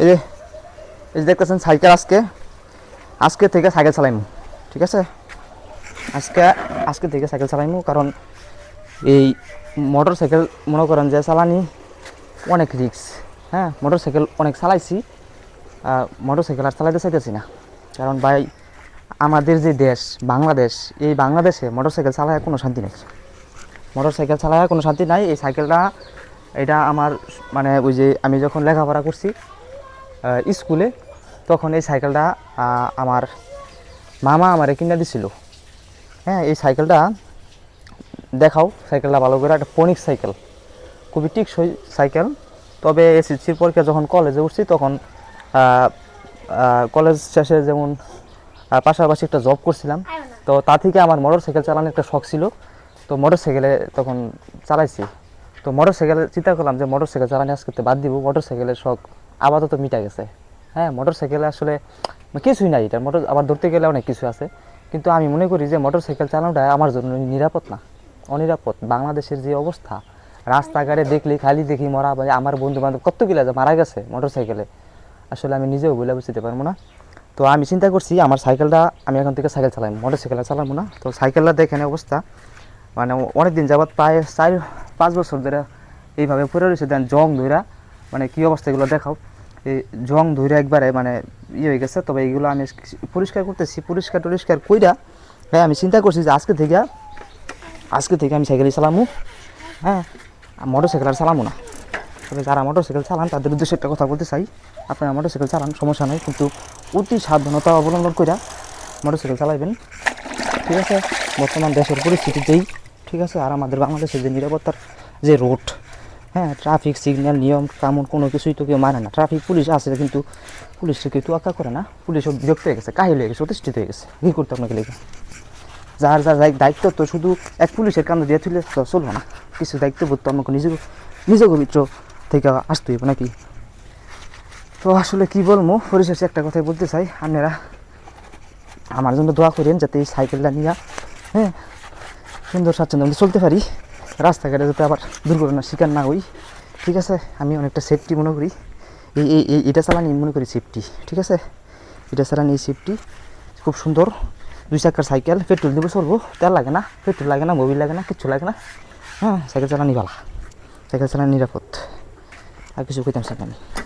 এই যে এই যে দেখতেছেন সাইকেল আজকে। আজকে থেকে সাইকেল চালাইমু, ঠিক আছে? আজকে আজকে থেকে সাইকেল চালাইমু, কারণ এই মোটর সাইকেল মনে করেন যে চালানি অনেক রিক্স হ্যাঁ মোটর সাইকেল অনেক চালাইছি মোটর সাইকেল আর চালাইতে চাইতেছি না। কারণ ভাই, আমাদের যে দেশ, বাংলাদেশ, এই বাংলাদেশে মোটর সাইকেল চালায় কোনো শান্তি নেই। মোটর সাইকেল চালায় কোনো শান্তি নাই। এই সাইকেলটা, এটা আমার মানে ওই যে আমি যখন লেখাপড়া করছি স্কুলে, তখন এই সাইকেলটা আমার মামা আমারে কিনে দিছিল। হ্যাঁ এই সাইকেলটা দেখাও, সাইকেলটা ভালো করে, একটা পনিক সাইকেল। খুবই টিকসই সাইকেল। তবে এসএসসির পরীক্ষা যখন কলেজে উঠছি, তখন কলেজ শেষে যেমন পাশাপাশি একটা জব করছিলাম। তো তা থেকে আমার মোটর সাইকেল চালানোর একটা শখ ছিল। তো মোটর সাইকেলে তখন চালাইছি। তো মোটর সাইকেলে চিন্তা করলাম যে মোটর সাইকেল চালানো আজকে বাদ দিব। মোটর সাইকেলের শখ আপাতত মিটা গেছে। হ্যাঁ মোটর সাইকেলে আসলে কিছুই নাই এটা। মোটর আবার ধরতে গেলে অনেক কিছু আছে। কিন্তু আমি মনে করি যে মোটর সাইকেল চালানোটা আমার জন্য নিরাপদ না, অনিরাপদ। বাংলাদেশের যে অবস্থা, রাস্তাঘাটে দেখলি, খালি দেখি মরা বা আমার বন্ধু বান্ধব কত গিলা যে মারা গেছে মোটর সাইকেলে আসলে আমি নিজেও বলে বুঝতে পারব না। তো আমি চিন্তা করছি, আমার সাইকেলটা আমি এখন থেকে সাইকেল চালাই মোটর সাইকেল চালাবো না। তো সাইকেলটা দেখেন অবস্থা মানে অনেক দিন যাবৎ প্রায় চার, পাঁচ বছর ধরে এইভাবে পড়ে রয়েছে, দেন জং ধইরা মানে কী অবস্থা এগুলো দেখাও। এই জং ধইরা একবারে মানে ইয়ে হয়ে গেছে, তবে এইগুলো আমি পরিষ্কার করতেছি, পরিষ্কার টরিষ্কার কইরা হ্যাঁ আমি চিন্তা করছি যে আজকে থেকে আজকে থেকে আমি সাইকেলই চালামু হ্যাঁ মোটর সাইকেল আর চালামু না। তবে যারা মোটর সাইকেল চালান, তাদের উদ্দেশ্যে একটা কথা বলতে চাই, আপনারা মোটর সাইকেল চালান, সমস্যা নেই, কিন্তু অতি সাবধানতা অবলম্বন করে মোটর সাইকেল চালাইবেন, ঠিক আছে? বর্তমান দেশের পরিস্থিতিতেই, ঠিক আছে? আর আমাদের বাংলাদেশের যে নিরাপত্তার যে রোড হ্যাঁ ট্রাফিক সিগন্যাল নিয়ম কামন কোনো কিছুই তো কেউ মানে না। ট্রাফিক পুলিশ আছে কিন্তু পুলিশকে কেউ তোয়াক্কা করে না। পুলিশ পুলিশও বিরক্ত হয়ে গেছে, কাহিল হয়ে গেছে, অতিষ্ঠিত হয়ে গেছে। কী করতে আপনাকে লেগে? যার যার দায়িত্ব- তো শুধু এক পুলিশের কান্দে দিয়ে তুলে তো চলবো না। কিছু দায়িত্ব তো আমাকে নিজে নিজে পবিত্র থেকে আসতে হইব নাকি? তো আসলে কি বলব, পরিশেষে একটা কথাই বলতে চাই। আপনারা আমার জন্য দোয়া করেন যাতে এই সাইকেলটা নিয়ে হ্যাঁ সুন্দর, স্বাচ্ছন্দ্য চলতে পারি। রাস্তাঘাটে যাতে আবার দুর্ঘটনার শিকার না হই। ঠিক আছে? আমি অনেকটা সেফটি মনে করি। এই এই, এই- এটা চালানি মনে করি সেফটি ঠিক আছে? এটা চালানি এই সেফটি খুব সুন্দর। দুই চাকার সাইকেল পেট্রোল দিব চলবো। তেল লাগে না পেট্রোল লাগে না মোবিল লাগে না, কিচ্ছু লাগে না। হ্যাঁ সাইকেল চালানি ভালো। সাইকেল চালানি নিরাপদ। আর কিছু কইতাম আমি।